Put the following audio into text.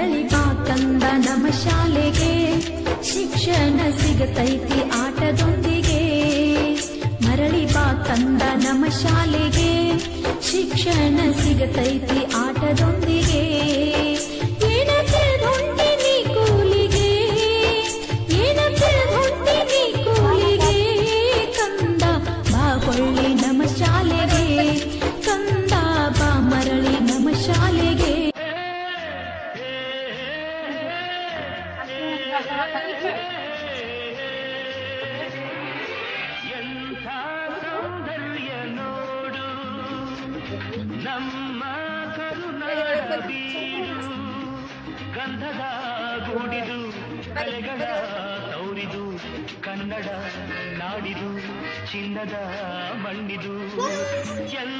ಮರಳಿ ಬಾ ತಂದ ನಮ್ಮ ಶಾಲೆಗೆ. ಶಿಕ್ಷಣ ಸಿಗತೈತಿ ಆಟದೊಂದಿಗೆ. ಮರಳಿ ಬಾ ತಂದ ನಮ್ಮ ಶಾಲೆಗೆ. ಶಿಕ್ಷಣ ಸಿಗತೈತಿ ಆಟದ ಎಂಥ ಸೌಂದರ್ಯ ನೋಡು. ನಮ್ಮ ಕರುನಾಡ ಬೀಡು. ಗಂಧದ ಗೂಡಿದು ಕಲೆಗಳ ತೌರಿದು, ಕನ್ನಡ ನಾಡಿದು, ಚಿನ್ನದ ಮಣ್ಣಿದು. ಎಂಥ